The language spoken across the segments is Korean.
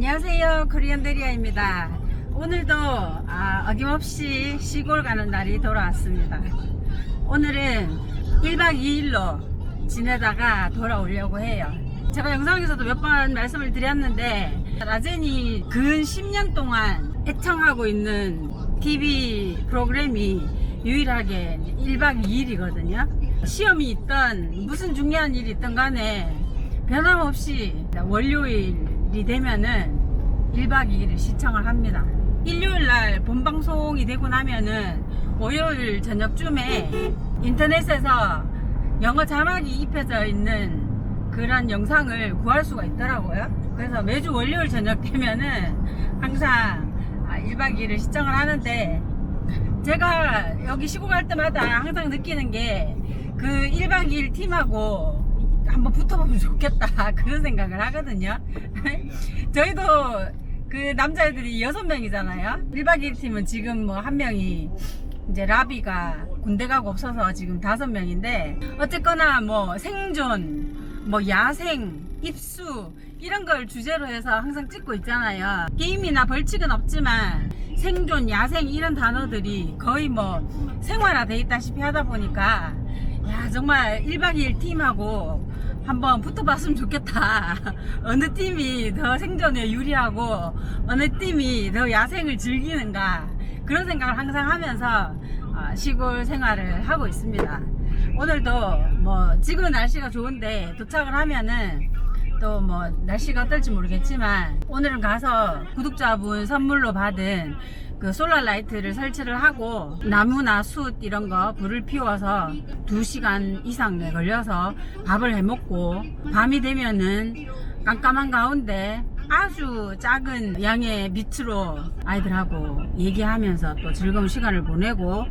안녕하세요. 코리안 데리아입니다. 오늘도 아, 어김없이 시골 가는 날이 돌아왔습니다. 오늘은 1박 2일로 지내다가 돌아오려고 해요. 제가 영상에서도 몇 번 말씀을 드렸는데 라젠이 근 10년 동안 애청하고 있는 TV 프로그램이 유일하게 1박 2일이거든요. 시험이 있던 무슨 중요한 일이 있던 간에 변함없이 월요일 이 되면은 1박 2일을 시청을 합니다. 일요일 날 본방송이 되고 나면은 월요일 저녁쯤에 인터넷에서 영어 자막이 입혀져 있는 그런 영상을 구할 수가 있더라고요. 그래서 매주 월요일 저녁 되면은 항상 1박 2일을 시청을 하는데 제가 여기 시골 갈 때마다 항상 느끼는 게 그 1박 2일 팀하고 한번 붙어보면 좋겠다. 그런 생각을 하거든요. 저희도 그 남자애들이 6명이잖아요. 1박 2일 팀은 지금 뭐 한 명이 이제 라비가 군대 가고 없어서 지금 5명인데 어쨌거나 뭐 생존 뭐 야생 입수 이런 걸 주제로 해서 항상 찍고 있잖아요. 게임이나 벌칙은 없지만 생존 야생 이런 단어들이 거의 뭐 생활화돼 있다시피 하다 보니까 야 정말 1박 2일 팀하고 한번 붙어봤으면 좋겠다. 어느 팀이 더 생존에 유리하고 어느 팀이 더 야생을 즐기는가 그런 생각을 항상 하면서 어, 시골 생활을 하고 있습니다. 오늘도 뭐 지금은 날씨가 좋은데 도착을 하면은 또 뭐 날씨가 어떨지 모르겠지만 오늘은 가서 구독자분 선물로 받은 그 솔라 라이트를 설치를 하고 나무나 숯 이런 거 불을 피워서 2시간 이상 내 걸려서 밥을 해 먹고 밤이 되면은 깜깜한 가운데 아주 작은 양의 밑으로 아이들하고 얘기하면서 또 즐거운 시간을 보내고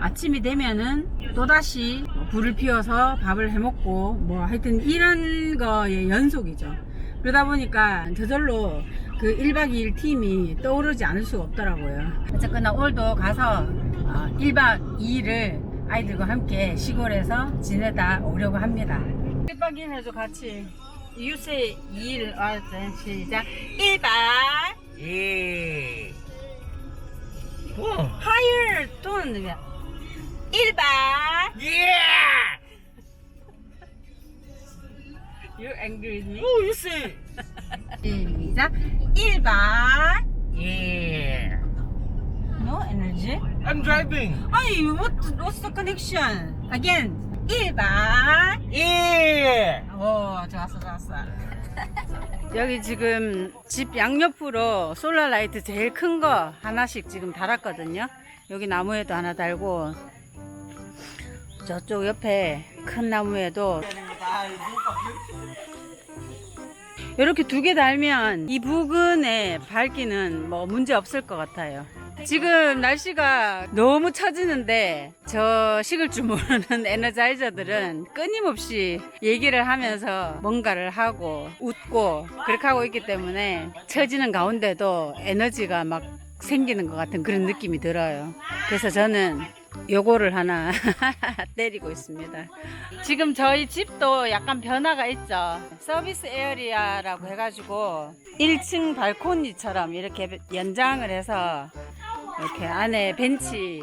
아침이 되면은 또다시 불을 피워서 밥을 해 먹고 뭐 하여튼 이런 거의 연속이죠. 그러다 보니까 저절로 그 1박 2일 팀이 떠오르지 않을 수가 없더라고요. 어쨌거나 오늘도 가서 어, 1박 2일을 아이들과 함께 시골에서 지내다 오려고 합니다. 1박 2일 해줘 같이. 유세 2일 어떤 시작 1박 예. 와. higher 돈 1박 예. You angry with me? 오, you say. 시작 1박 Yeah. No energy I'm driving. 아니 what, what's the connection? Again 1박 Yeah. 오 좋았어 좋았어 여기 지금 집 양옆으로 솔라 라이트 제일 큰 거 하나씩 지금 달았거든요 여기 나무에도 하나 달고 저쪽 옆에 큰 나무에도 이렇게 두 개 달면 이 부근에 밝기는 뭐 문제 없을 것 같아요. 지금 날씨가 너무 처지는데 저 식을 줄 모르는 에너자이저들은 끊임없이 얘기를 하면서 뭔가를 하고 웃고 그렇게 하고 있기 때문에 처지는 가운데도 에너지가 막 생기는 것 같은 그런 느낌이 들어요. 그래서 저는 요거를 하나 때리고 있습니다. 지금 저희 집도 약간 변화가 있죠. 서비스 에어리아라고 해가지고 1층 발코니처럼 이렇게 연장을 해서 이렇게 안에 벤치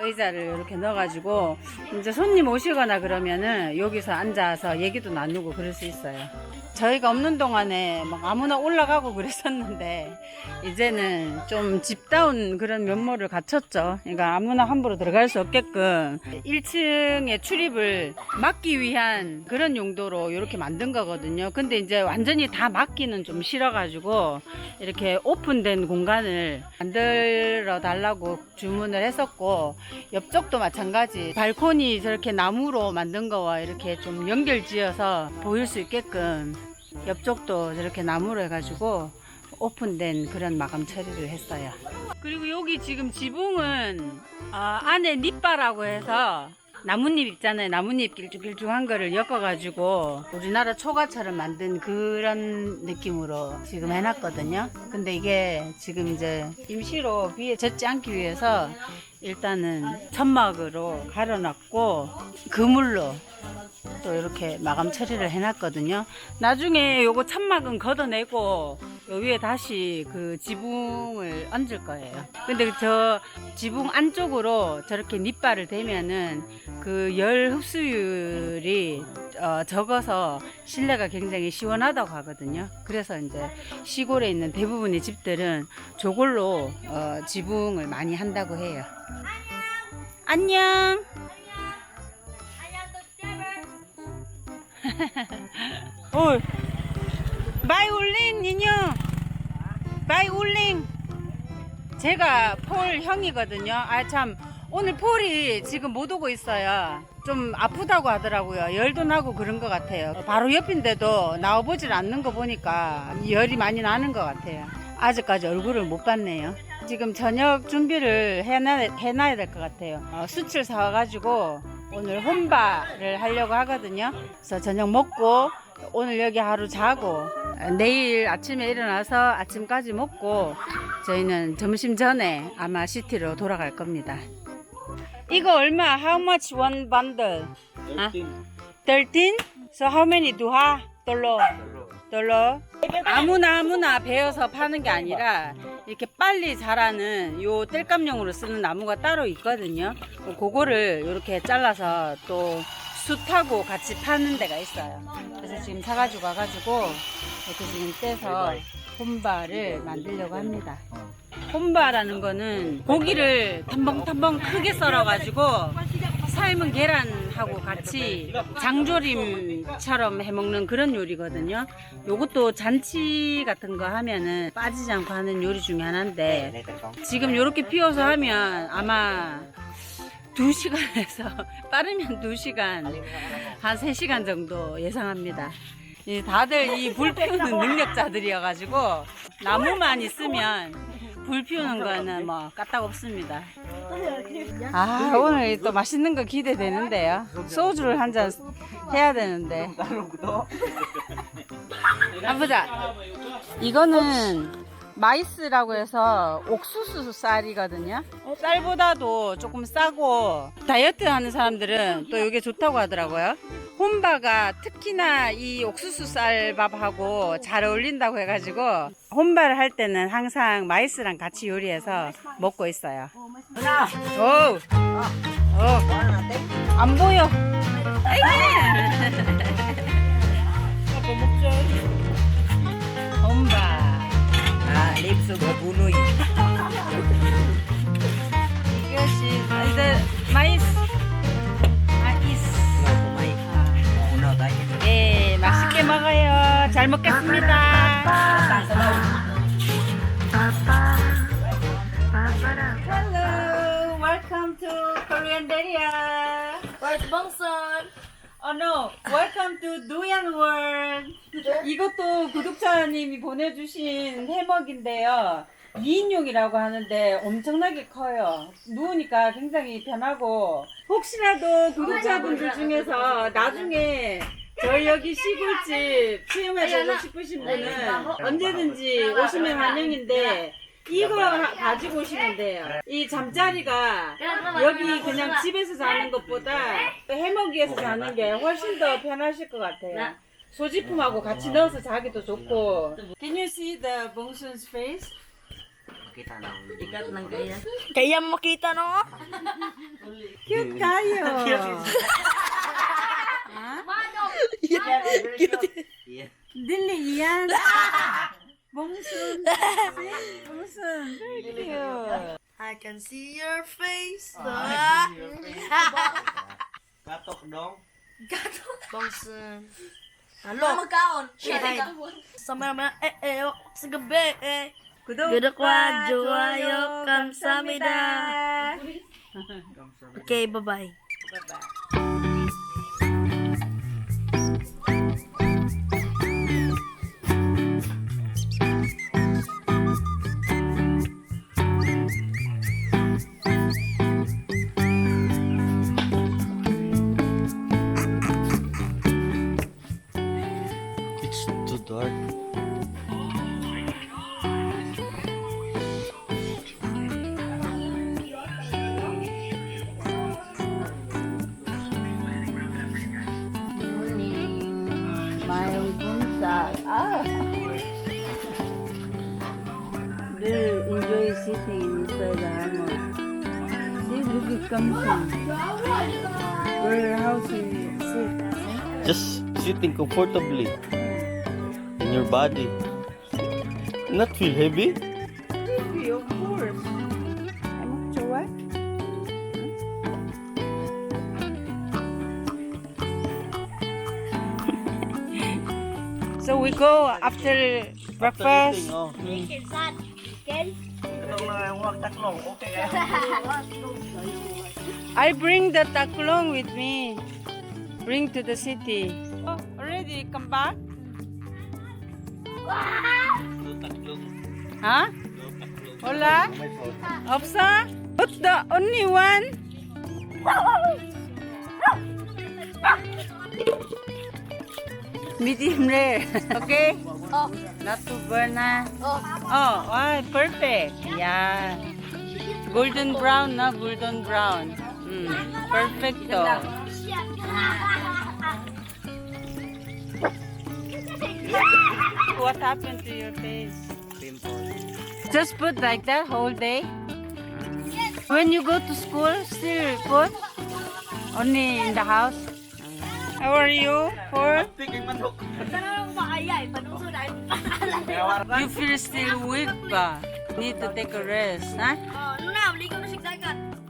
의자를 이렇게 넣어가지고 이제 손님 오시거나 그러면은 여기서 앉아서 얘기도 나누고 그럴 수 있어요. 저희가 없는 동안에 막 아무나 올라가고 그랬었는데 이제는 좀 집다운 그런 면모를 갖췄죠. 그러니까 아무나 함부로 들어갈 수 없게끔 1층에 출입을 막기 위한 그런 용도로 이렇게 만든 거거든요. 근데 이제 완전히 다 막기는 좀 싫어가지고 이렇게 오픈된 공간을 만들어 달라고 주문을 했었고 옆쪽도 마찬가지 발코니 저렇게 나무로 만든 거와 이렇게 좀 연결 지어서 보일 수 있게끔 옆쪽도 저렇게 나무로 해가지고 오픈된 그런 마감 처리를 했어요. 그리고 여기 지금 지붕은 아, 안에 립바라고 해서 나뭇잎 있잖아요. 나뭇잎 길쭉길쭉한 거를 엮어가지고 우리나라 초가처럼 만든 그런 느낌으로 지금 해놨거든요. 근데 이게 지금 이제 임시로 비에 젖지 않기 위해서 일단은 천막으로 갈아놨고 그물로 또 이렇게 마감 처리를 해놨거든요. 나중에 요거 천막은 걷어내고 요 위에 다시 그 지붕을 얹을 거예요. 근데 저 지붕 안쪽으로 저렇게 닛발을 대면은 그 열 흡수율이 어, 적어서 실내가 굉장히 시원하다고 하거든요. 그래서 이제 시골에 있는 대부분의 집들은 저걸로 어, 지붕을 많이 한다고 해요. 안녕. 어, 바이 울링 인형. 바이 울링. 제가 폴 형이거든요. 아 참 오늘 폴이 지금 못 오고 있어요. 좀 아프다고 하더라고요. 열도 나고 그런 것 같아요. 바로 옆인데도 나와보질 않는 거 보니까 열이 많이 나는 것 같아요. 아직까지 얼굴을 못 봤네요. 지금 저녁 준비를 해놔, 해놔야 될 것 같아요. 어, 수출 사와가지고 오늘 혼바를 하려고 하거든요. 그래서 저녁 먹고 오늘 여기 하루 자고 내일 아침에 일어나서 아침까지 먹고 저희는 점심 전에 아마 시티로 돌아갈 겁니다. 이거 얼마? How much one bundle? 아? 13? So how many do ha? dollar. Dollar. 아무나 아무나 베어서 파는 게 아니라 이렇게 빨리 자라는 요 땔감용으로 쓰는 나무가 따로 있거든요. 그거를 이렇게 잘라서 또 숯하고 같이 파는 데가 있어요. 그래서 지금 사가지고 와가지고 이렇게 지금 떼서 혼바를 만들려고 합니다. 혼바라는 거는 고기를 탐벙탐벙 크게 썰어가지고 삶은 계란하고 같이 장조림처럼 해먹는 그런 요리거든요. 요것도 잔치 같은 거 하면은 빠지지 않고 하는 요리 중에 하나인데 지금 요렇게 피워서 하면 아마 2시간에서 빠르면 2시간 한 3시간 정도 예상합니다. 이 다들 이 불 피우는 능력자들이어가지고 나무만 있으면 불 피우는 거는 뭐 까딱 없습니다. 아 오늘 또 맛있는 거 기대되는데요. 소주를 한 잔 해야 되는데. 아 보자. 이거는 마이스라고 해서 옥수수 쌀이거든요. 쌀보다도 조금 싸고 다이어트 하는 사람들은 또 이게 좋다고 하더라고요. 혼바가 특히나 이 옥수수 쌀밥하고 잘 어울린다고 해가지고 혼바를 할 때는 항상 마이스랑 같이 요리해서 먹고 있어요. 오, 오, 안 보여. 혼바. 아, 립스 부누이. 이것이 이제 마이스. 마이스. 오늘 다이. 네 맛있게 먹어요. 잘 먹겠습니다 Oh no. Welcome to Duyan World. 이것도 구독자님이 보내주신 해먹인데요. 2인용이라고 하는데 엄청나게 커요. 누우니까 굉장히 편하고. 혹시라도 구독자분들 중에서 나중에 저희 여기 시골집 체험해보고 싶으신 분은 언제든지 오시면 환영인데 이거 하- 가지고 오시면 돼요 이 잠자리가 여기 그냥 집에서 자는 것보다 해먹이에서 자는 게 훨씬 더 편하실 것 같아요 소지품하고 같이 넣어서 자기도 좋고 Can you see the Bongsun's face? Kita na. Ikat ng kaya. Kaya makita no? Cute kayo. ha? Yeah. Dili yan. Bongsun. Bongsun. Very cute. I can see your face. Katok dong. Bongson. Halo. Magkaon. Sama naman eh eh sa gabi eh. 구독과 좋아요 감사합니다. Okay, bye-bye. It's Bunsag. Ah. will enjoy sitting inside the hammock. See, look, it comes in. Where house you sit? Just sitting comfortably in your body. Not feel heavy? We go after breakfast. I bring the taklong with me. Bring to the city. Oh, already come back? Huh? Hola? 없어? But the only one? Medium rare. okay? Oh. Not too burn na. Oh. Oh, wow, perfect. Yeah. Golden brown na, golden brown. Mm, perfecto. What happened to your face? Just put like that whole day? When you go to school, still put? Only in the house? How are you? For? You feel still weak ba? Need to take a rest, huh?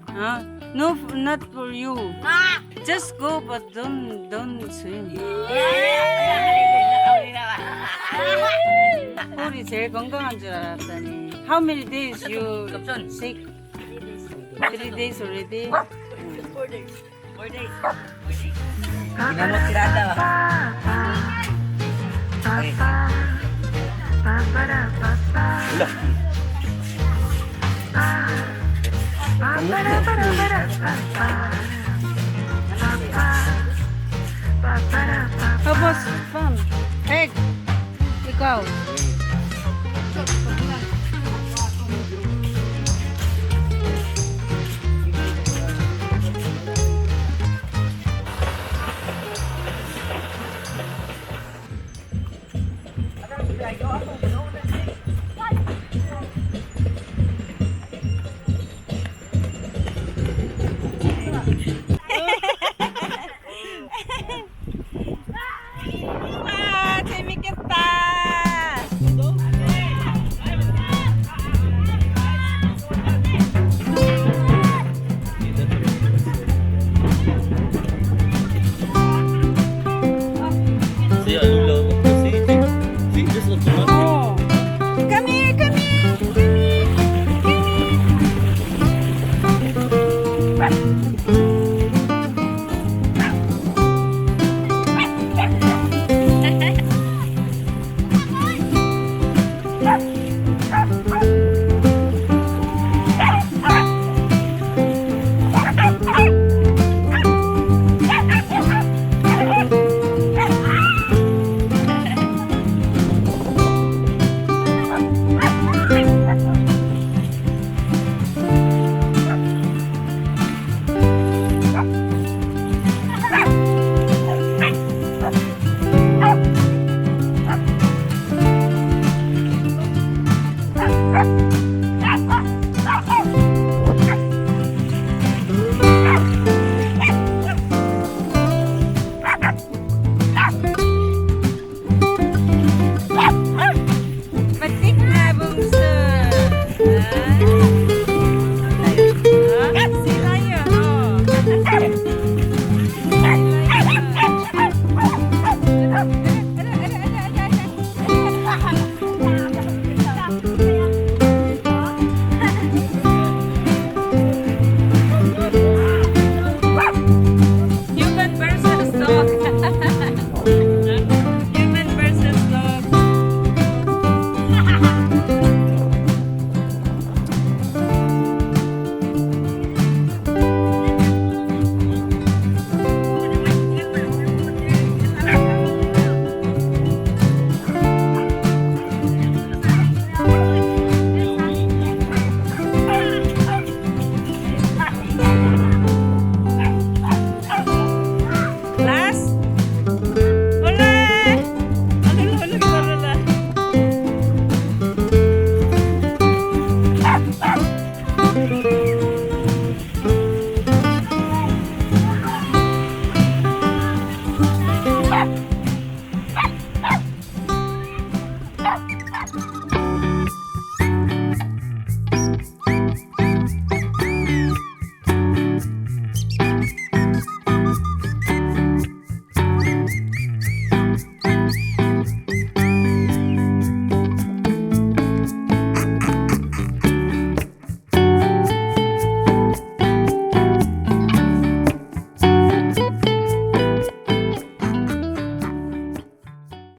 Huh? No, not for you. Just go, but don't don't swim. 꼴이 제일 건강한 줄 알았더니. How many days you sick? Three days already. Tingnan mo tirada ba? Okay. Ula. Tapos, Pam, Egg, ikaw.